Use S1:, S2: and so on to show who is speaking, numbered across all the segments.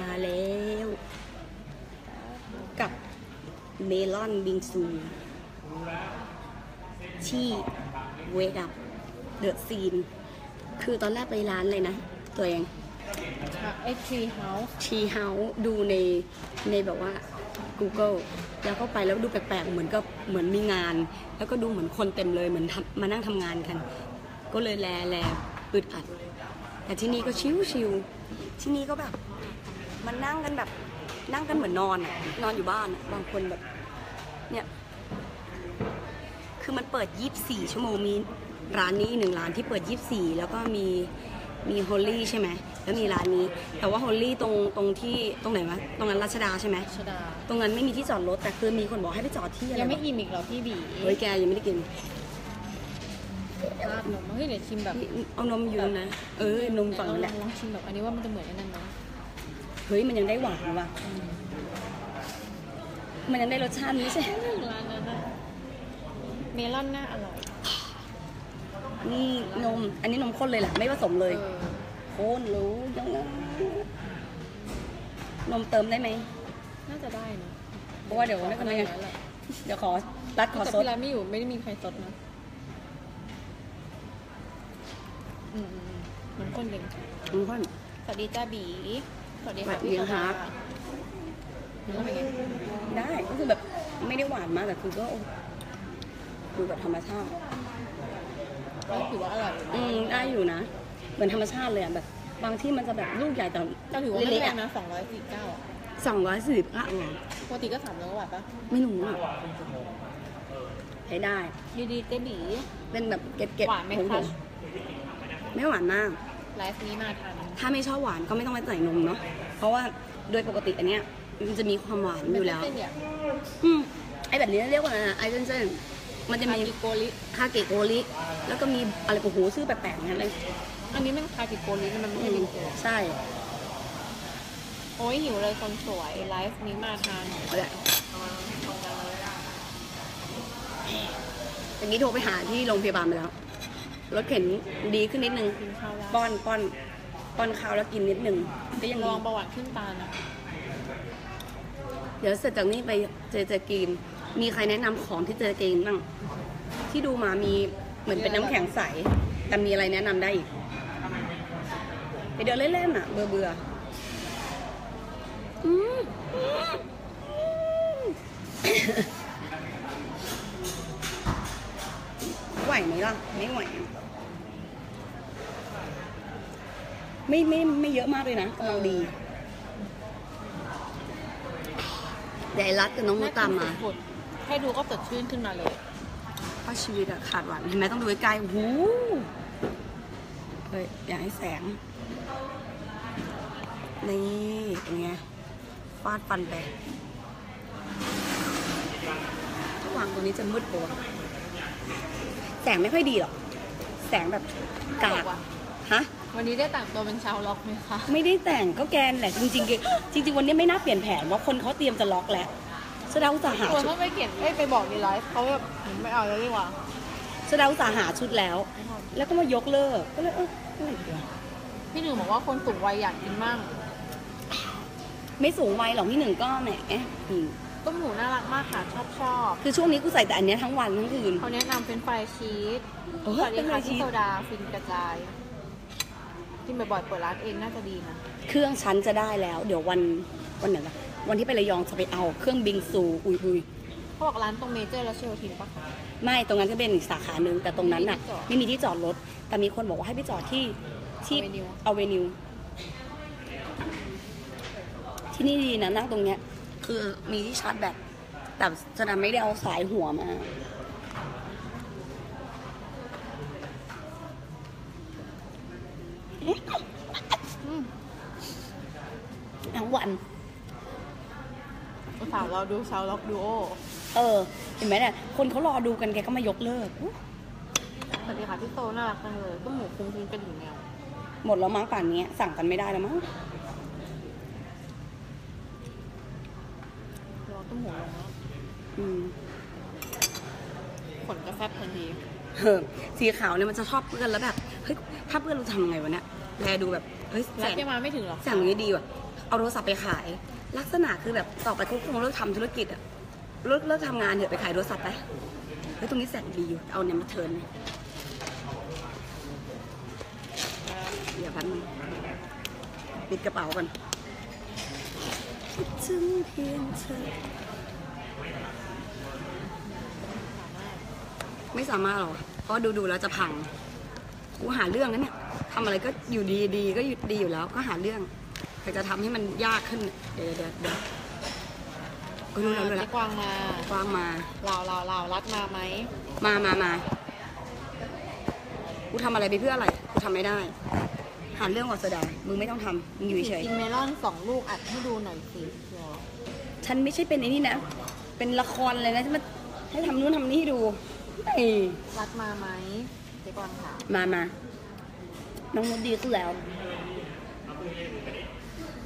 S1: มาแล้ว กับเมลอนบิงซู ที่เวกับเดอะซีน คือตอนแรกไปร้านเลยนะ ตัวเอง
S2: ไอทรีเฮาส์
S1: ชีเฮาดูในในแบบว่า Google แล้วก็ไปแล้วดูแปลกๆ เหมือนกับเหมือนมีงาน แล้วก็ดูเหมือนคนเต็มเลยเหมือนทำมานั่งทำงานกัน ก็เลยแลแลอึดอัด แต่ที่นี่ก็ชิวชิวๆที่นี่ก็แบบ มันนั่งกันแบบนั่งกันเหมือนนอนอะนอนอยู่บ้านอะบางคนแบบ เนี่ย คือมันเปิด 24 ชั่วโมงมีร้านนี้หนึ่งร้านที่เปิด 24 แล้วก็มีมีฮอลลี่ใช่ไหมแล้วมีร้านนี้ แต่ว่าฮอลลี่ตรงตรงที่ตรงไหนวะตรงนั้นรัชดาใช่ไหม
S2: ชดา
S1: ตรงนั้นไม่มีที่จอดรถแต่คือมีคนบอกให้ไปจอดที่อะไร
S2: ยังไม่
S1: วะ
S2: อิ่มอีกเหรอพี่บี
S1: เฮ้ยแกยังไม่ได้กิน
S2: ราดนมเฮ้ยเดี๋ยวชิมแบบ
S1: เอานมอยู่นะเออ นมฝั่งนั้นแหละ
S2: ลองชิมแบบอันนี้ว่ามันจะเหมือนอันนั้นไหม
S1: เฮ้ยมันยังได้หวานว่ะมันยังได้รสชาตินี้ใช่
S2: ร้านนั้นนะเมลอนน่าอร่อย
S1: นี่นม อันนี้นมข้นเลยแหละไม่ผสมเลย
S2: เออ
S1: ข้นรู้ยังไงนมเติมได้ไหม
S2: น่าจะได้นะ
S1: เพราะว่าเดี๋ยวไม่ทำไมไง
S2: ด้แล้วแหละ
S1: เดี๋ยวขอรัดขอ
S2: แต่
S1: ซด
S2: พี่ร้านไม่อยู่ไม่ได้มีใครซดนะอืมอืมอืมมันข้นจริง
S1: นมข้น
S2: สวัสดีจ้าบี สวัสดี
S1: สวั
S2: ค่ะ
S1: สดี
S2: พี่
S1: ค่ะ
S2: แล้วเป็นไง
S1: ได้ก็คือแบบไม่ได้หวานมากแต่คือก็ดูแบบธรรมชาติ
S2: ก็ถือว่าอร่อยอยู่นะ
S1: อืมได้อยู่นะ เหมือนธรรมชาติเลยอะแบบ บางที่มันจะแบบลูกใหญ่แต่
S2: ก็ถือว่าไม่
S1: เล็ก
S2: แพ
S1: ๆ
S2: ง
S1: อะ
S2: นะสองร้อยสี่เก้า
S1: สองร้อยสี่สิบอะ
S2: ปกติก็สามร้อยกว่าบาทปะ
S1: ไม่รู้อะใช้ได้
S2: ดีดีเจ๊บี
S1: เป็นแบบเก็บเก็บ
S2: หวานไหม
S1: ผง
S2: คะ
S1: ๆไม่หวานมาก
S2: ไลฟ์นี้มาทัน
S1: ถ้าไม่ชอบหวานก็ไม่ต้องไปใส่นมเนาะเพราะว่าโดยปกติอันเนี้ยมันจะมีความหวานอยู่แล้ว
S2: เส้นเนี่ย
S1: อืมไอแบบนี้เรียกว่าอะไรนะไอเส้นเส้นมันจะ
S2: คา
S1: มี
S2: กิโกริ
S1: คาเกะโกริแล้วก็มีอะไรโอ้โหชื่อแปลกๆงั้นเลย
S2: อันนี้มันคากิโกริมันไม่
S1: อื
S2: ใช่
S1: ม
S2: บิงโก
S1: ใช่
S2: โอ้ยหิวเลยคนสวยไลฟ์นี้มาทัน
S1: เอาแหละตะกี้โทรไปหาที่โรงพยาบาลไปแล้วรถเข็นดีขึ้นนิดนึง
S2: กินข้าวแล้ว
S1: ป้อนป้อน ป้อนข้าวแล้วกินนิดนึงก็ยัง
S2: ระ
S1: ดี
S2: วังเบาหวานขึ้นตานะ
S1: เดี๋ยวเสร็จจากนี้ไปเจเจกีนมีใครแนะนำของที่เจเจกีนบ้างที่ดูมามีเหมือนเป็นน้ำแข็งใส แต่มีอะไรแนะนำได้อีกไปเดินเล่นๆอะ เบื่อเบื่ออืมอืมอืม ไหวไหมล่ะ ไม่ไหวอะ ไม่ไม่ไม่เยอะมากเลยนะกำลังดีเดี๋ยวไอ้รัดกับน้องมดตามมา
S2: สุดๆให้ดูก็สดชื่นขึ้นมาเลย
S1: เพราะชีวิตอะขาดหวานเห็นไหมต้องดูใกล้ๆโอ้โหเฮ้ยอยากให้แสง นี่เป็นไงฟาดฟันไปถ้าวางตรงนี้จะมืดปะวะแสงไม่ค่อยดีหรอก แสงแบบกา
S2: บ
S1: ก
S2: อกว่า
S1: ฮะ
S2: วันนี้ได้แต่งตัวเป็นชาวล็อกไหมคะ
S1: ไม่ได้แต่งก็แกนแหละจริงๆจริง ๆ วันนี้ไม่น่าเปลี่ยนแผนว่าคนเขาเตรียมจะล็อกแล้วแสดงอุตสาห์หา
S2: ควร
S1: ชุด
S2: ต้องไปเขียนเอ้ยไปบอกในไลฟ์เขาแบบไม่เอาแล้วดีกว่า
S1: แสดงอุตสาห์หาชุดแล้ว แล้วก็มายกเลิกก็เลยเอออะไรดีวะ
S2: พี่หนึ่งบอกว่าคนสูงวัยอยากกินมั่ง
S1: ไม่สูงวัยหรอกพี่หนึ่งก็แหมอืม
S2: ต้มหูน่ารักมากค่ะชอบชอบ
S1: คือช่วงนี้กูใส่แต่อันเนี้ยทั้งวันทั้งคืน
S2: เขาแนะนำเป็นไฟรายชีส
S1: โอ้ย
S2: สวัสดี
S1: เป็นไฟ
S2: ค่ะ
S1: รายชี
S2: ที่
S1: ส
S2: โซดาฟินกระจาย กินบ่อยๆเปิดร้านเองน่าจะดีนะ
S1: เครื่องชั้นจะได้แล้ว เดี๋ยววันวันไหนล่ะวันที่ไประยองจะไปเอาเครื่องบิงซูอุยอุย
S2: เขาบอกร้านตรงเมเจอร์แล้วเชลทินปะ
S1: ไม่ตรงนั้นก็เป็นอีกสาขาหนึ่งแต่ตรงนั้นน่ะ
S2: ไม่
S1: ไม่
S2: มี
S1: มี
S2: ที่
S1: ที่
S2: จ
S1: จ
S2: อ
S1: อ
S2: ด
S1: ดรถ แต่มีคนบอกว่าให้ไปจอดที่ที่
S2: Avenue
S1: อเวนิวที่นี่ดีนะนั่งตรงเนี้ย คือมีที่ชาร์จแบตแต่จะนำไม่ได้เอาสายหัวมา
S2: อืม
S1: ทั้งวัน
S2: อุตส่าห์รอดูชาวล็อกดูโอ
S1: เออ เห็นไหมเนี่ยคนเขารอดูกันแกก็มายกเลิกอุ๊ย
S2: สวัสดีค่ะพี่โตน่ารักจังเลยต้มหมูคุ้มคุ้มกระดิ่งแมว
S1: หมดแล้วมั้งป่านนี้ สั่งกันไม่ได้แล้วมั้ง
S2: รอต้มหมูลงแล้ว
S1: อืม
S2: ขนกระแฟบทันที
S1: เออสีขาวเนี่ยมันจะชอบเปื้อนแล้วแบบเฮ้ยถ้าเปื้อนเราทำไงวะเนี่ย แลดูแบบเฮ้ยแส
S2: แล้ว
S1: ง
S2: ยังมาไม่ถึงหรอ
S1: แสงอย่างนี้ดีว่ะ เอาโทรศัพท์ไปขาย ลักษณะคือแบบต่อไปเขาคงเลิกทำธุรกิจอะเลิกเลิกทำงานเถอะไปขายโทรศัพท์ไปเฮ้ยตรงนี้แสงดีอยู่เอาเนี่ยมาเทิร์นเดี๋ยวพันงปิดกระเป๋ากันคิดถึงเพียงเธอไม่สามารถหรอกเพราะดูดูๆแล้วจะพัง กูหาเรื่องนะเนี่ย ทำอะไรก็อยู่ดีดีๆก็อยู่ดีอยู่แล้ว ก็หาเรื่องใครจะทำให้มันยากขึ้น เดี๋ยวเดี๋ยวเดี๋ยวก็รู้แล้วรู้
S2: เจ๊
S1: แล้ว
S2: กวางมาก
S1: วางมา
S2: เราเราเรารัดมาไหม
S1: มามามากูทำอะไรไปเพื่ออะไรกูทำไม่ได้ หาเรื่องก่อนเสยดายมึงไม่ต้องทำมึงอยู่เฉย
S2: กินเมลอนสองลูกอัดให้ดูหน่อยสิเหรอ
S1: ๆฉันไม่ใช่เป็นไอ้นี่นะ เป็นละครเลยนะที่มาให้ทำนู่นทำนี่ให้ดูเอ้ย
S2: รัดมาไหมเจ๊กวางค่ะ
S1: มามา น้องนดดีขึ้นแล้ว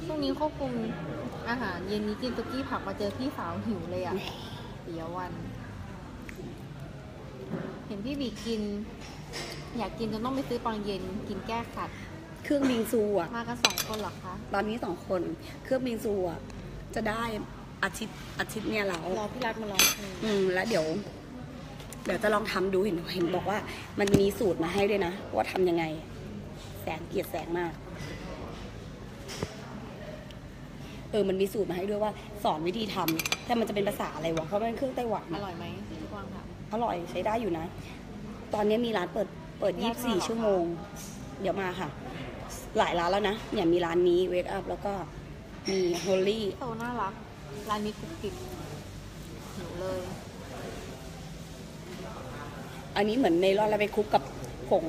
S2: ช่วงนี้ควบคุมอาหารเย็นนี้กินซุกี้ผักมาเจอพี่สาวหิวเลยอะเปียวัน เห็นพี่บีกิน อยากกินจนต้องไปซื้อปังเย็นกินแก้ขัด
S1: เครื่องบิงซูอะ
S2: มากันสองคนเหรอคะ
S1: ตอนนี้สองคน เครื่องบิงซูอะจะได้อาทิตย์อาทิตย์เนี่ยแล้ว
S2: รอพี่รัฐมาลองเพลง
S1: อืมแล้วเดี๋ยว เดี๋ยวจะลองทำดูเห็นเห็นบอกว่า มันมีสูตรมาให้ด้วยนะ ว่าทำยังไง แสงเกลียดแสงมาก เออมันมีสูตรมาให้ด้วยว่า สอนวิธีทำแต่มันจะเป็นภาษาอะไรวะเพราะมันเป็นเครื่องไต้หวัน
S2: อร่อยไหมพี่กวางค่ะ
S1: อร่อยใช้ได้อยู่นะ ตอนนี้มีร้านเปิดเปิด
S2: ร้านข้าวเหรอ
S1: 24 ชั่วโมง เดี๋ยวมาค่ะ หลายร้านแล้วนะเนี่ยมีร้านนี้ Wake Up แล้วก็มี Holy
S2: โตน่ารัก ร้านนี้กรุบกริบหิวเลย
S1: อันนี้เหมือนเมลอนแล้วไปคลุกกับผง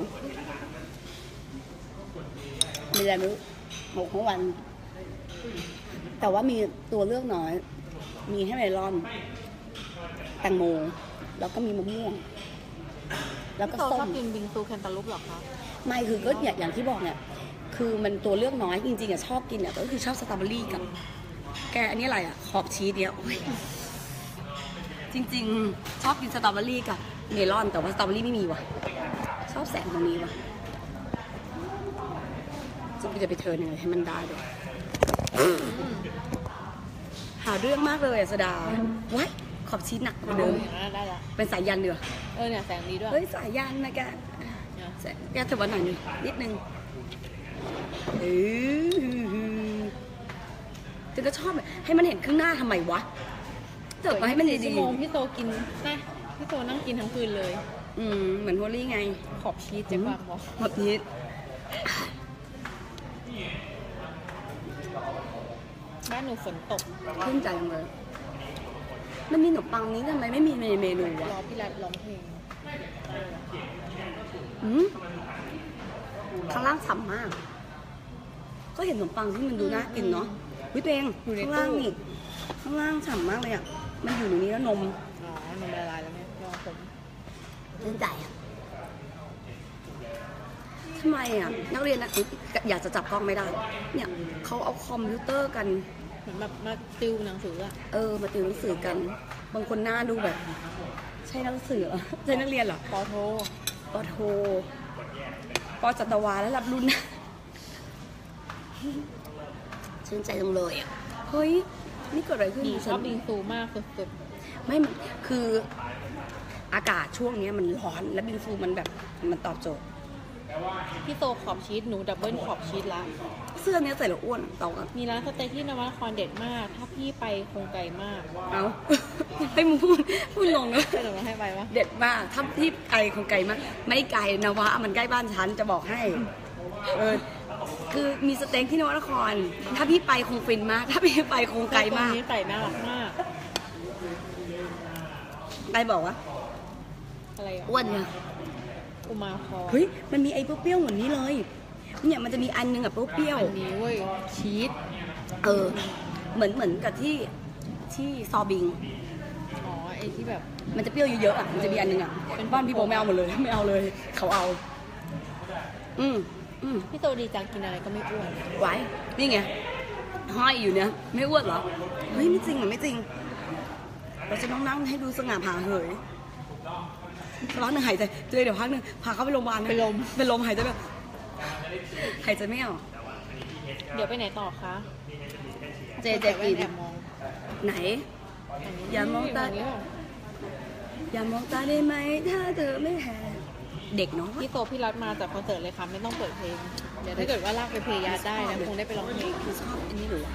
S1: มีอะไรไม่รู้หมกทั้งวัน แต่ว่ามีตัวเลือกน้อย มีให้เมลอน แตงโม แล้วก็มีมะม่วง แล้วก็
S2: พี่โต
S1: ส้
S2: ชอ
S1: ม
S2: บกินบิงซูแคนตาลูปเหรอคะ
S1: ไม่คือก็เนี่ยอย่างที่บอกเนี่ย คือมันตัวเลือกน้อยจริงๆอะชอบกินเนี่ยก็คือชอบสตรอเบอรี่กับ แกอันนี้อะไรอะขอบชีสเนี่ยโอ้ยจริง ๆ ชอบกินสตรอเบอรี่กับเมลอนแต่ว่าสตรอเบอรี่ไม่มีว่ะ ชอบแสงตรงนี้ว่ะ จะจะไปเทิร์นยังไงให้มันได้ด้วยหาเรื่องมากเลยอะสดาว้ายขอบชีสหนักกว่าเดิม
S2: ได้ละ
S1: เป็นสายยันเดือ
S2: เออเนี่ยแสงดีด้วย
S1: เฮ้ยสายยันนะแก
S2: เนี่ย
S1: แกถือว่าหน่อยหนึงนิดนึงเออแต่ก็ชอบแบบให้มันเห็นครึ่งหน้าทำไมวะเติบมาให้มัน
S2: สี่
S1: ดี
S2: ชั่วโมงพี่โตกินนะพี่โตนั่งกินทั้งคืนเลย
S1: ๆอืมเหมือนโฮลี่ไง
S2: ขอบชีสเจ๊กวางบอก
S1: หมดนี้
S2: บ้านหนูฝนตก
S1: ขึ้นใจจังเลยมันมีขนมปังนี้ทำไมไม่มีในเมนู
S2: ร
S1: วะ
S2: อพี่รัฐร้องเพลง
S1: อืมข้างล่างฉ่ำมาก ก็เห็นขนมปังที่มันดูน่ากินเนาะวิตัวเองข้างล่างนี่ข้างล่างฉ่ำมากเลยอะ มันอยู่ในนี้แล้วนม
S2: อ๋อนมละลายแล้วเนี่ยรอผม
S1: ชื่นใจอะ ทำไมอะนักเรียนนะอุ๊ยอยากจะจับกล้องไม่ได้ เนี่ยเขาเอาคอมพิวเตอร์กัน
S2: เหมือนแบบมาติวหนังสืออะ
S1: เออมาติวหนังสือกัน บางคนหน้าดูแบบ ใช่นักสือเหรอใช่นักเรียนเหรอ
S2: ปอโท
S1: ปอโทปอจัตวาแล้วรับรุ่นนะชื่นใจจังเลยอะเฮ้ยนี่เกิดอะไรขึ้น
S2: ดีช
S1: ฉั
S2: อบบิงซูมากสุด
S1: ไม่มันคืออากาศช่วงเนี้ยมันร้อนแล้วบิงซูมันแบบมันตอบโจทย์
S2: ๆ พี่โตขอบชีสหนูดับเบิลขอบชีสละ
S1: เสื้อเนี้ยใส่แล้วอ้วนเตากัน
S2: มีร้านสเต็กที่นวนครเด็ดมาก ถ้าพี่ไปคงไกลมาก
S1: เอาให้มึงพูดพูดลงนะ
S2: ใช่หนูให้ไปวะ
S1: เด็ดมากถ้าที่ไกลคงไกลมาก ไม่ไกลนวะมันใกล้บ้านฉันจะบอกให้เออคือมีสเต็กที่นวนคร ถ้าพี่ไปคงฟินมาก ถ้าพี่ไปคงไกลมาก
S2: ตรงนี้ไก่น่ารักมาก
S1: ไกลบอกว่า
S2: อะไรอะ
S1: อ้วนไง
S2: อุมาคอ
S1: เฮ้ย มันมีไอ้เปรี้ยวๆเหมือนนี้เลย เนี่ยมันจะมีอันหนึงอะเปรี้ยว
S2: อันนี้เว้ยชีส
S1: ๆเออ เหมือนเหมือนกับที่ที่ซอบิง
S2: อ๋อไอที่แบบ
S1: มันจะเปรี้ยวเยอะๆอะ มันจะมีอันหนึงอะเป็นบ้านพี่โบไม่เอาหมดเลย ไม่เอาเลย เขาเอา อืมอืม
S2: พี่โตดีจังกินอะไรก็ไม่อ้วน
S1: ไว้ นี่ไง ห้อยอยู่เนี่ย ไม่อ้วนเหรอ เฮ้ย ไม่จริงเหรอไม่จริง เราจะต้องนั่งให้ดูสง่าผ่าเหย ร้อนหนึ่งหายใจเจอเดี๋ยวพักหนึ่งพาเขาไปโรงพยาบาลนะ
S2: เป็นลม
S1: เป็นลมหายใจแบบหายใจไม่ออก
S2: เดี๋ยวไปไหนต่อคะ
S1: เจเจกิน
S2: แอบมอง
S1: ไหน
S2: อันนี้
S1: อย่ามองตา
S2: นนี้
S1: อย่ามองตาได้ไหมถ้าเธอไม่แหกเด็กเนาะ
S2: พี่โตพี่รัฐมาจากคอนเสิร์ตเลยค่ะ ไม่ต้องเปิดเพลง เดี๋ยวถ้าเกิดว่าลากไปเพลย์ยาร์ดได้นะคงได้ไปร้องเพลง
S1: คือชอบอันนี้หรือวะ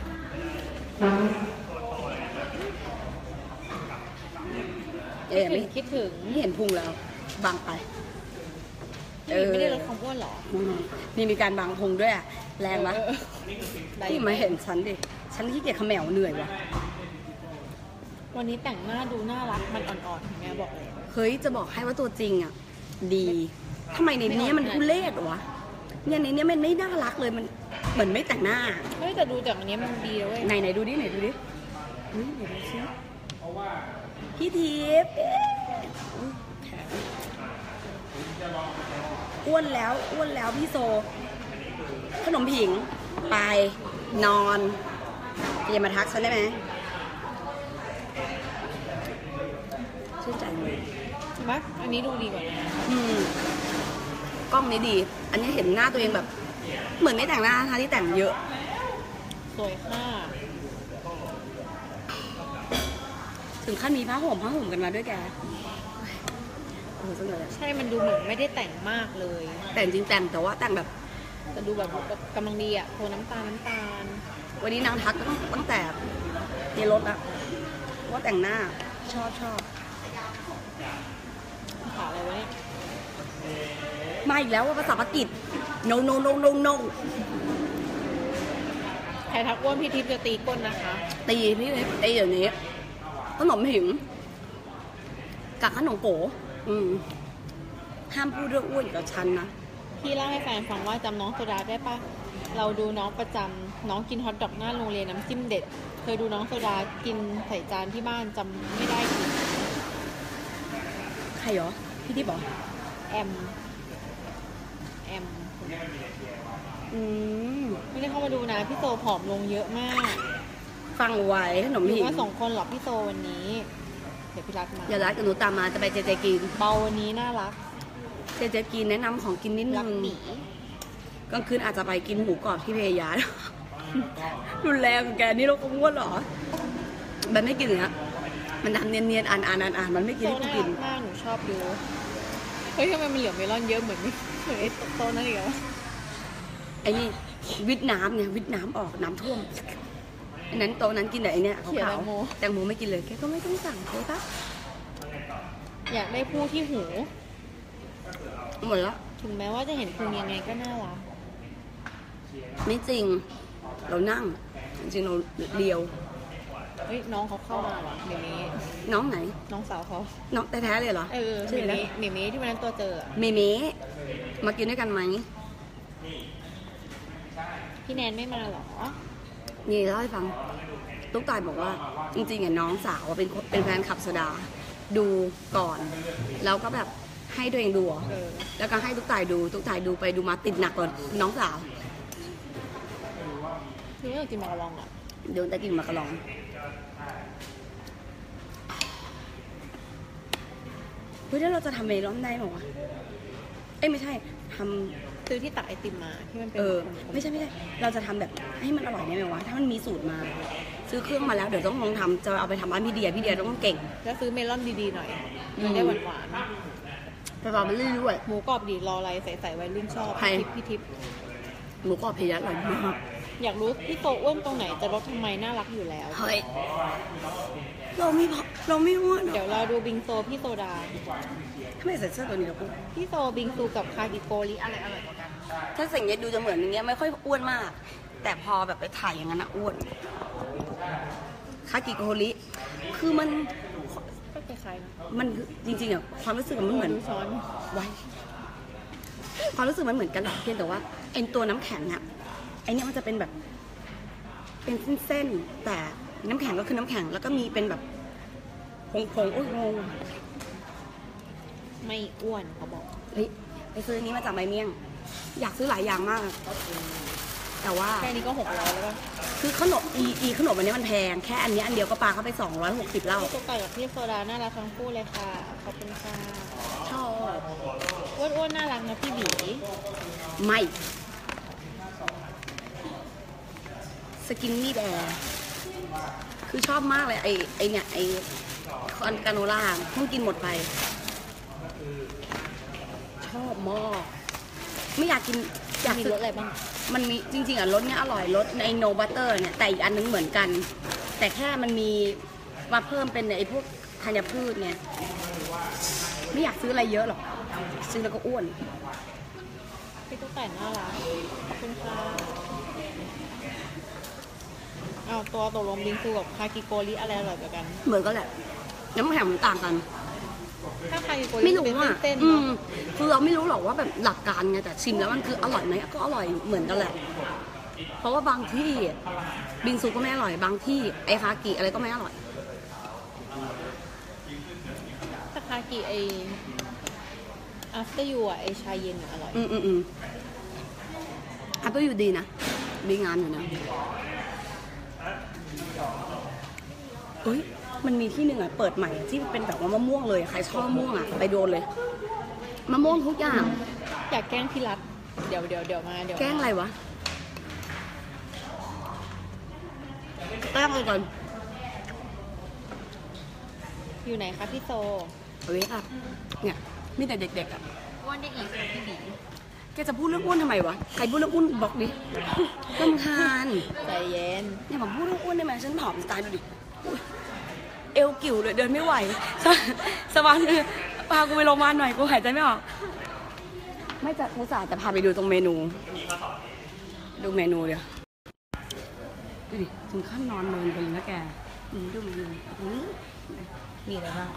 S1: เอ๊ะ
S2: คิดถึ
S1: ไม่
S2: งคิดถึง
S1: ไม่เห็นพุงแล้วบางไป เออ
S2: ไม่ได้ลดความอ้วนเหรอ
S1: อืมนี่มีการบางพุงด้วยอะแรงปะ
S2: เออได้อยู่
S1: นี่มาเห็นฉันดิ ฉันขี้เกียจเขมวเหนื่อยวะ
S2: วันนี้แต่งหน้าดูน่ารักมันอ่อนๆแม่บอกเลย
S1: เฮ้ยจะบอกให้ว่าตัวจริงอะ ดีทำไมในเนี้ยมันทุเรศวะเนี่ยในเนี้ยมันไม่น่ารักเลยมันเหมือนไม่แต่งหน้า
S2: เฮ้ยแต่ดูจากอันนี้มันดีเลยเว้ย
S1: ไหนไหนดูดิไหนดูดิอุ๊ยไหนดูสิ พี่ทิพย์เอ๊ะอุ๊ยแขนอ้วนแล้วอ้วนแล้วพี่โซ ขนมผิง ไป นอนอย่ามาทักฉันได้ไหมชื่นใจเลย
S2: ใช่ไหมอันนี้ดูดีกว่านะ
S1: อืมกล้องนี้ดี อันนี้เห็นหน้าตัวเองแบบ เหมือนไม่แต่งหน้าทั้งที่แต่งเยอะ
S2: สวยค่ะ
S1: ถึงขั้นมีผ้าห่มผ้าห่มกันมาด้วยแกโอ้โหจังเลยอะ
S2: ใช่มันดูเหมือนไม่ได้แต่งมากเลย
S1: แต่งจริงแต่งแต่ว่าแต่งแบบ
S2: แต่ดูแบบกำลังดีอะโทนน้ำตาลน้ำตาล
S1: วันนี้นางทักตั้งตั้งแต่ในรถอะว่าแต่งหน้าชอบชอบ
S2: ขาอะไรวะเนี่ย
S1: มาอีกแล้วว่าภาษาปากีส no no no no no
S2: ใครทักอ้วนพี่ทิพย์จะตีก้นนะคะ
S1: ตีพี่ตีเดี๋ยวนี้ ขนมหิงกับขนมโกอืมห้ามพูดเรื่องอ้วนกับฉันนะ
S2: พี่เล่าให้แฟนฟังว่าจำน้องโซดาได้ปะเราดูน้องประจำน้องกินฮอทดอกหน้าโรงเรียนน้ำจิ้มเด็ด เคยดูน้องโซดากินใส่จานที่บ้านจำไม่ได้กี่
S1: ใครเหรอพี่ที่บอก
S2: แอมแอม
S1: อืม
S2: ไม่ได้เข้ามาดูนะ พี่โซผอมลงเยอะมาก
S1: ฟังไว้ขนม
S2: อยู่
S1: หิง
S2: มาสองคนเหรอพี่โซวันนี้ เดี๋ยวพี่รักมา
S1: อย่ารักกับหนูตามมาจะไปเจเจกิน
S2: เบาวันนี้น่ารัก
S1: เจเจกินแนะนำของกินนิด
S2: รั
S1: นึ
S2: ก
S1: ง
S2: หมี
S1: กลางคืนอาจจะไปกินหมูกรอบที่เพยารุนแรงแกนี่เราคงอ้วนเหรอ มันไม่กินอย่างเงี้ยมันทำเนียนๆอ่านอ่านอ่านอ่านมันไม่กิน
S2: โซ
S1: ให้กู
S2: น่า
S1: กิ
S2: รั
S1: น
S2: กมากหนูชอบดูเฮ้ยทำไมมันเหลือเมลอนเยอะเหมือนไม่เหมือนไอ้โซนั่นอีกแล้ว
S1: ไอ้นี่วิทน้ำเนี่ยวิทน้ำออกน้ำท่วม อันนั้นโตะนั้นกินแต่ไอเนี้ย
S2: เขียว
S1: ขา
S2: แต
S1: ว
S2: งโม
S1: ๆแตงโมไม่กินเลยแกก็ไม่ต้องสั่งเลยปะ
S2: อยากได้ผู้ที่หู
S1: หมดแล้ว
S2: ถึงแม้ว่าจะเห็นพุงยังไงก็น่ารัก
S1: ไม่จริง เรานั่ง จริงๆเราเลียว
S2: เฮ้ยน้องเขาเข้ามาเหรอเดี๋ยวนี้
S1: น้องไหน
S2: น้องสาวเขา
S1: น้องแท้ๆเลยเหรอ
S2: เออ
S1: ชื่อ
S2: เดี๋
S1: อะไร
S2: ยว
S1: นะ
S2: นี้เดี๋ยวนี้ที่วันนั้นตัวเจออะ
S1: เมเมมากินด้วยกันไหม
S2: พี่แนนไม่มาเหรอ
S1: นี่เล่าให้ฟังตุ๊กตายบอกว่า จริงๆอะน้องสาวอะเป็นคนเป็นแฟนคลับโซดา ดูก่อน แล้วก็แบบให้ตัวเองดูเหรอ
S2: เออ
S1: แล้วก็ให้ตุ๊กตายดูตุ๊กตายดูไปดูมาติดหนักกว่าน้องสาว
S2: พี่ไม่อยากกินมากระลองอะ
S1: เดี๋ยวจะกินมากระลองเฮ้ยแล้วเราจะทำเมลอนได้ไหมวะเอ้ยไม่ใช่ทำ
S2: ซื้อที่ตักไอติมมาที่มันเป็น
S1: เออ
S2: กลมๆ
S1: ไม่ใช่ไม่ใช่ เราจะทำแบบให้มันอร่อยได้ไหมวะ ถ้ามันมีสูตรมา ซื้อเครื่องมาแล้วเดี๋ยวต้องลองทำจะเอาไปทำบ้านพี่เดียพี่เดียต้องเก่ง
S2: แล้วซื้อเมลอนดีๆหน่อย
S1: อืม
S2: มันได้หวาน
S1: สตรอเบอรี่ด้วย
S2: ๆหมูกรอบดีรออะไรใส่ๆวัยรุ่นชอบ
S1: ใคร
S2: พี่ทิพย์พี่ทิพย์
S1: หมูกรอบเพยะอร่อยมาก
S2: อยากรู้พี่โตอ้วนตรงไหนจะลดทำไมน่ารักอยู่แล้ว
S1: เฮ้ยเราไม่พอเราไม่อ้วนเหร
S2: เดี๋
S1: อ
S2: ยวเราดูบิงโซพี่โซดา
S1: ทำไมใส่เสื้อตัวนี้ล่ะกู
S2: พี่โซบิงซูกับคากิโกริอะไรอร่อยกว่ากัน
S1: ถ้าใส่อย่างเงี้ยดูจะเหมือนอย่างเงี้ยไม่ค่อยอ้วนมาก แต่พอแบบไปถ่ายอย่างนั้นนะอ้วนคากิโกริคือมัน
S2: ก็คล้ายๆนะ
S1: มันคือจริงๆอะความรู้สึกมันเหมือน
S2: ดูช้อน
S1: ไว้ ความรู้สึกมันเหมือนกันแหละเพียงแต่ว่าไอ้ตัวน้ำแข็งอะไอ้เนี่ยมันจะเป็นแบบ เป็นเส้นๆแต่น้ำแข็งก็คือน้ำแข็ง แล้วก็มีเป็นแบบผงๆโอ้ยงง
S2: ไม่อ้วนเขาบอก
S1: เฮ้ยไปซื้ออันนี้มาจากใบเมี่ยง อยากซื้อหลายอย่างมาก แต่ว่า
S2: แค่นี้ก็หกร้อยแล้วป่ะ
S1: คือขนมอีอีขนมอันนี้มันแพงแค่อันนี้อันเดียวก็ปาเข้าไปสองร้อยหกสิบแล้ว
S2: พี่ตุ๊กไก่กับพี่โซดาน่ารักทั้งคู่เลยค่ะขอบคุณค่ะ
S1: ชอบ
S2: อ้วนๆน่ารักนะพี่บี
S1: ไม่สกินนี่แดร์คือชอบมากเลยไอไอเนี่ยไอคอนกาโนล่าเพิ่งกินหมดไป ชอบมาก ไม่อยากกินอยาก
S2: มี
S1: ซื้
S2: ร
S1: อ
S2: สอะไรบ้าง
S1: มันมีจริงๆอะรสเนี้ยอร่อยรสในโนบัตเตอร์เนี่ยแต่อีกอันนึงเหมือนกัน แต่แค่มันมีมาเพิ่มเป็นไอ้พวกธัญพืชเนี่ยไม่อยากซื้ออะไรเยอะหรอกซื้อแล้วก็อ้วน
S2: พี่ตุ๊กแต่น่ารักขอบคุณค่ะอ้าวตัวตกลงบิงซูกับคากิโกริอะไรอร่อยกว่ากัน
S1: เหมือนกันแหละน้ำแข็งมันต่างกัน
S2: ถ้าคากิโกริ
S1: ไม่รู้
S2: เป็น
S1: อะ
S2: เส้นๆ
S1: อื
S2: เนาะ
S1: มคือเราไม่รู้หรอกว่าแบบหลักการไงแต่ชิมแล้วมันคืออร่อยไหมก็อร่อยเหมือนกันแหละ เพราะว่าบางที่บิงซูก็ไม่อร่อยบางที่ไอคากิอะไรก็ไม่อร่อย
S2: ถ้าคากิไอ after you อะไอชาเย็นอะอร่อย
S1: อืมอืมอืมแอปเปิลอยู่ดีนะดีงามอยู่นะเอ้ย มันมีที่หนึ่งอะเปิดใหม่ที่เป็นแบบว่ามะม่วงเลยใครชอบมะม่วงอะไปโดนเลยมะม่วงทุกอย่าง
S2: อยากแกล้งพี่รัตเดี๋ยวเดี๋ยวเดี๋ยวมาเดี๋ยว
S1: แกล้งอะไรวะแกล้งอะไรก่อน
S2: อยู่ไหนคะพี่โซ
S1: เอ้ยอะเนี่ยมีแต่เด็กๆอะ
S2: อ้วนได้อีกค่ะพี่บี
S1: แกจะพูดเรื่องอ้วนทำไมวะใครพูดเรื่องอ้วนบอกดิรำคาญ
S2: ใจเย็น
S1: อย่ามาพูดเรื่องอ้วนได้ไหมฉันผอมจะตายดูดิอุ๊ย เอวกิ่วเลยเดินไม่ไหวสวสวรรค์พากูไปโรงพยาบาลหน่อยกูหายใจไม่ออก ไม่จะอุตส่าห์จะพาไปดูตรงเมนู ดูเมนูเดี๋ยวดูดิถึงขั้นนอนเมินกันเลยนะแกดูเมนูมีอะไรบ้าง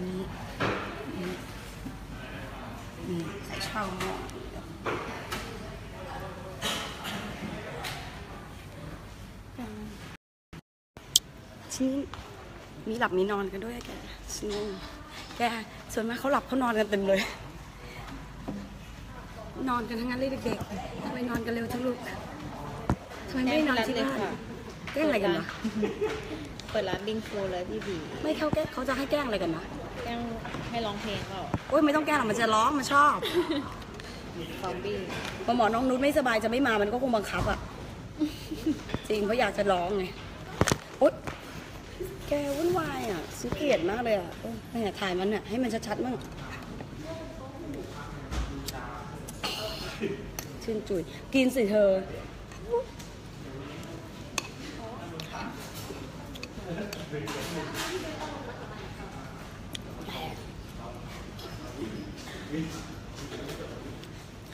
S1: นี่นี่นี่ใส่ช่องหม้อ ฉันมีหลับมีนอนกันด้วยอะแกฉันงงแกส่วนมากเขาหลับเขานอนกันเต็มเลย นอนกันทั้งนั้นเลยเด็กๆทำไมนอนกันเร็วทั้งลูกทำไมไม่ได้นอนที่บ้านแกล้งอะไรกันวะ
S2: เปิดร้านบิงซูเลยพี่บี
S1: ไม่เขาแกล้งเขาจะให้แกล้งอะไรกันนะ
S2: แกล้งให้ร้องเพลงเปล่า
S1: โอ้ยไม่ต้องแกล้งหรอกมันจะร้องมันชอบ
S2: ซอมบี้
S1: พอหมอน้องนุชไม่สบายจะไม่มามันก็คงบังคับอะจริงเพราะอยากจะร้องไงโอ๊ย แกวุ่นวายอะซื้อเกลียดมากเลยอะเออแม่ถ่ายมันอะให้มันชัดๆมั่งชื่นจุยกินสิเธอ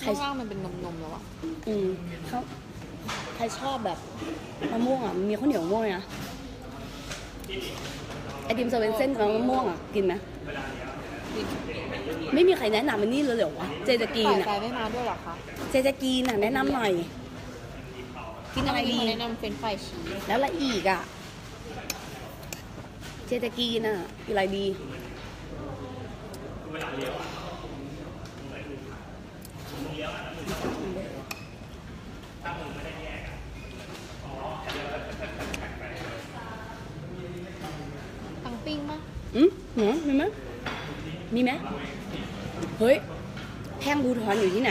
S1: ใคร
S2: ข้างล่างมันเป็นนมๆแล้วอะ
S1: อืมเขาใครชอบแบบมะม่วงอะมันมีข้าวเหนียวมะม่วงนะ ไอติมเซเว่นเส้นกับมะม่วงอะกินไหมไม่มีใครแนะนำมันนี่เลยเหรอวะเจจะกีน
S2: ฝ่าย
S1: อะ
S2: ใจไม่มาด้วยเหรอคะ
S1: เจจะกีนอะแนะนำหน่อย กินอะไรดี
S2: มีคนแนะนำเฟรนช์ฟรายชีส
S1: แล้วอะไรอีกอะ เจจะกีนอะกินอะไรดี
S2: ตังปิ้งมะ
S1: อืมหนอมีไหมมีไหมเฮ้ย แพงบูทอนอยู่ที่ไหน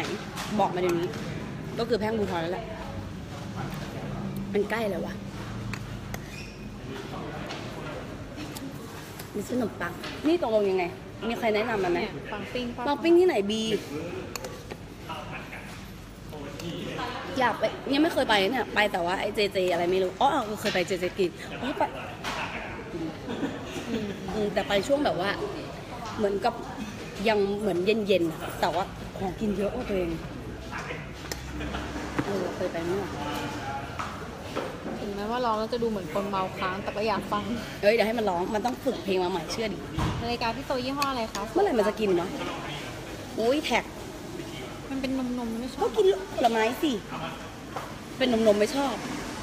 S1: บอกมาเดี๋ยวนี้ ก็คือแพงบูทอนแล้วแหละ มันใกล้แล้ววะมีขนมปัง นี่ตกลงยังไง มีใครแนะนำมาไหม
S2: เนี่ยปังปิ้งปะ
S1: ปังปิ้งที่ไหนบี อยากไปยังไม่เคยไปเนี่ย ไปแต่ว่าไอเจเจอะไรไม่รู้ อ๋อเออเคยไปเจเจกินอ๋อไป
S2: อืม
S1: อืม แต่ไปช่วงแบบว่า เหมือนกับยังเหมือนเย็นๆอะแต่ว่าของกินเยอะกว่าตัวเองเออเคยไปเมื่อ
S2: ถึงแม้ว่าร้องแล้วจะดูเหมือนคนเมาค้างแต่ก็อยากฟัง
S1: เอ้ยเดี๋ยวให้มันร้องมันต้องฝึกเพลงมาใหม่เชื่อดิ
S2: นาฬิกาพี่โซยี่ห้ออะไรคะ
S1: เมื่อไหร่มันจะกินวะอุ้ยแท็ก
S2: มันเป็นนมนมๆไม่ชอ
S1: ก็
S2: บ
S1: กินผลไม้สิเป็นนมนมๆไม่ชอบ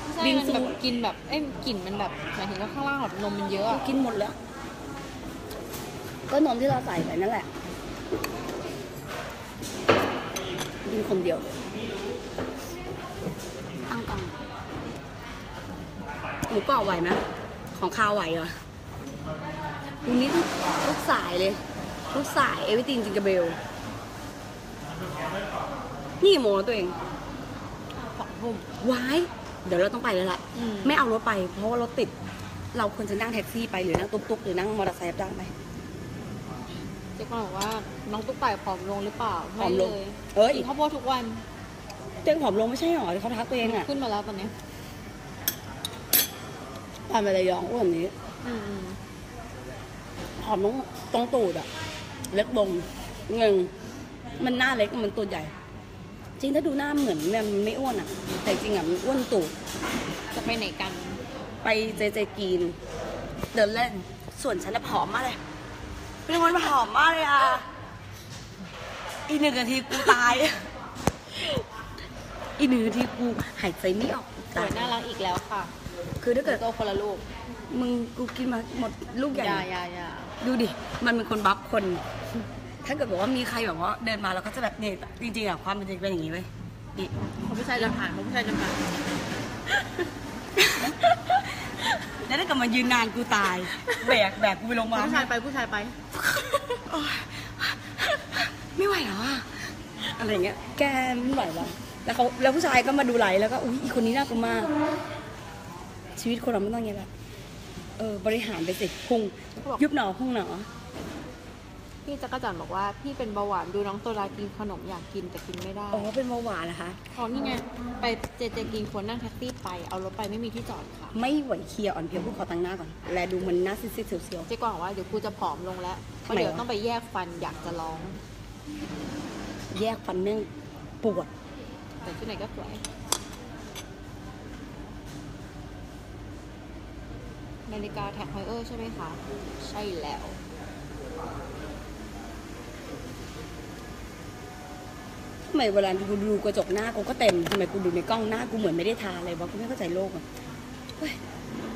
S2: ไม่ใช่
S1: บิง
S2: มัน
S1: ซู
S2: แบบกินแบบเอ้ยกลิ่นมันแบบหมายถึงว่าข้างล่างแบบนมมันเยอะอะ
S1: กินหมดแล้ว ก็นมที่เราใส่ไปนั่นแหละกินคนเดียวตั้งกล่องหมูกรอบไหวไหมของข้าวไหวเหรอวันนี้ทุกทุกสายเลย ทุกสายเอวิตินจิงกระเบล นี่โมตัวเอง
S2: ขทุ่ม
S1: ว้าย เดี๋ยวเราต้องไปแล้วล่ะ
S2: อืม
S1: ไม่เอารถไปเพราะว่ารถติด เราควรจะนั่งแท็กซี่ไปหรือนั่งตุ๊กๆหรือนั่งมอเตอร์ไซค์รับจ้างไป
S2: เจ๊กวางบอกว่าน้องตุ๊กไก่ผอมลงหรือเปล่า
S1: ผอมลง
S2: ไเลย
S1: เอ้ย
S2: กินข้าวโพดทุกวัน
S1: เต้งผอมลงไม่ใช่หรอเขาทักตัวเองอะ
S2: ขึ้นมาแล้วตอนเนี้ย
S1: ตอนไประยองอ้วนแบบนี้
S2: อืมอืม
S1: ผอมลงตรงตูดอะเล็กลงเงิงมันหน้าเล็กมันตัวใหญ่ จริงถ้าดูหน้าเหมือนมันไม่อ้วนอะแต่จริงอะมันอ้วนตูด
S2: จะไปไหนกัน
S1: ไปเจเจกีน เดินเล่น ส่วนฉันน่ะผอมมากเลย เป็นคนผอมมากเลยอะ อีกหนึ่งนาทีกูตาย อีกหนึ่งนาทีกูหายใจไม่ออก
S2: สวยน่ารักอีกแล้วค่ะ
S1: คือถ้าเกิด
S2: โตคนละลูก
S1: มึงกูกินมาหมดลูกใหญ่
S2: อย่าอย่าอย่า
S1: ดูดิ มันเป็นคนบัฟคน ถ้าเกิดบอกว่ามีใครแบบว่าเดินมาเราก็จะแบบเนี่ยจริงๆอะความเป็นจริงเป็นอย่างนี้เว้ยนี่
S2: เขาผู้ชายจะผ่านเขาผู้ชายจะผ่าน
S1: แล้วถ้าเกิดมายืนนานกูตาย แบกแบกกูไปโรงพยาบาล
S2: ผู้ชายไปผู้ชายไป
S1: โอ๊ยไม่ไหวแล้วอะอะไรเงี้ย แกไม่ไหวแล้ว แล้วเขาแล้วผู้ชายก็มาดูไหลแล้วก็ อุ้ยอีคนนี้น่ากลัวมาก ชีวิตคนเราไม่ต้องอย่างนี้แหละเออบริหารไปสิพุง
S2: เขาบอก
S1: ยุบหนอพุงหนอ
S2: พี่จักรจันทร์บอกว่าพี่เป็นเบาหวานดูน้องโซดากินขนมอยากกินแต่กินไม่ได้
S1: อ๋อเป็นเบาหวานนะคะ
S2: อ๋อนี่ไงไปเจเจกินควรนั่งแท็กซี่ไปเอารถไปไม่มีที่จอดค่ะ
S1: ไม่ไหวเคลียร์อ่อนเพลียพูดขอตังค์หน้าก่อน แลดูมันหน้าซิดๆเสียว
S2: เจ๊กวางบอกว่าเดี๋ยวกูจะผอมลงแล้วเพราะ
S1: ทำไม
S2: เดี๋ยว
S1: วะ
S2: ต้องไปแยกฟันอยากจะร้อง
S1: ๆแยกฟันเนื่องปวด
S2: แต่ที่ไหนก็สวยนาฬิกาแท็กไฮเออร์ใช่ไหมคะ ใช่แล้ว
S1: ทำไมเวลากูดูกระจกหน้ากูก็เต็มทำไมกูดูในกล้องหน้ากูเหมือนไม่ได้ทาเลยวะกูไม่เข้าใจโลกอะเฮ้ย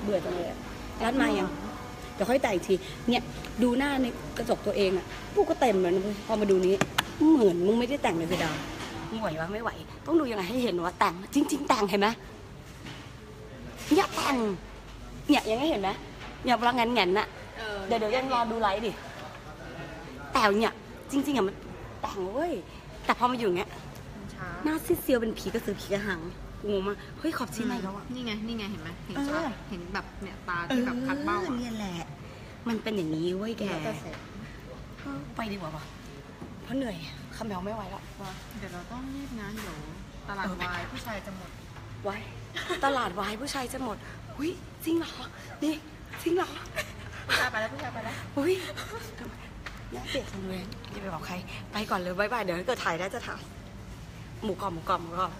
S1: เบื่อจังเลยอะรัดมายังเดี๋ยวค่อยแต่งอีกที เนี่ยดูหน้าในกระจกตัวเองอะกูก็เต็มแล้วนะเว้ยพอมาดูนี้เหมือนมึงไม่ได้แต่งเลยคือดาวมึงไหวปะไม่ไหว ต้องดูยังไงให้เห็นว่าแต่ง จริง ๆ แต่งเห็นไหมเนี่ยแต่งเนี่ยยังไม่เห็นไหมเนี่ยเวลาแงนแงนๆน่ะเดี๋ยวเดี๋ยวยังรอดูไลฟ์ดิแต่เนี่ยจริงๆอะมันแต่งเว้ย แต่พอมาอยู่อย่างเงี้ย
S2: ช้า
S1: หน้าซีดเซียวเป็นผีกระสือผีกระหังงงมากเฮ้ยขอบชิ้นไหนแล้วอะ
S2: นี่ไง นี่ไง เห็นไหมเห็น
S1: เออ
S2: ชัดเห็นแบบเนี่ยตาที่แบบคัดเบ้าอะ
S1: เนี่ยแหละ มันเป็นอย่างนี้เว้ยแก
S2: แล้วแต่เสร็จ
S1: เออไปดีกว่าปะเพราะเหนื่อยคำแมวไม่ไหวแล้ว
S2: เดี๋ยวเราต้องรีบนะเดี๋ยวตลาดวายผู้ชายจะหมด
S1: ไว้ ตลาดวายผู้ชายจะหมดอุ้ยจริงเหรอ นี่จริงเหรอ
S2: ผู้ชายไปแล้วผู้ชายไปแล้ว
S1: อุ้ย น่าเปียกจังเลยอย่าไปบอกใคร ไปก่อนเลยบายบาย เดี๋ยวถ้าเกิดถ่ายได้จะถ่าย หมูกรอบหมูกรอบหมูกรอบ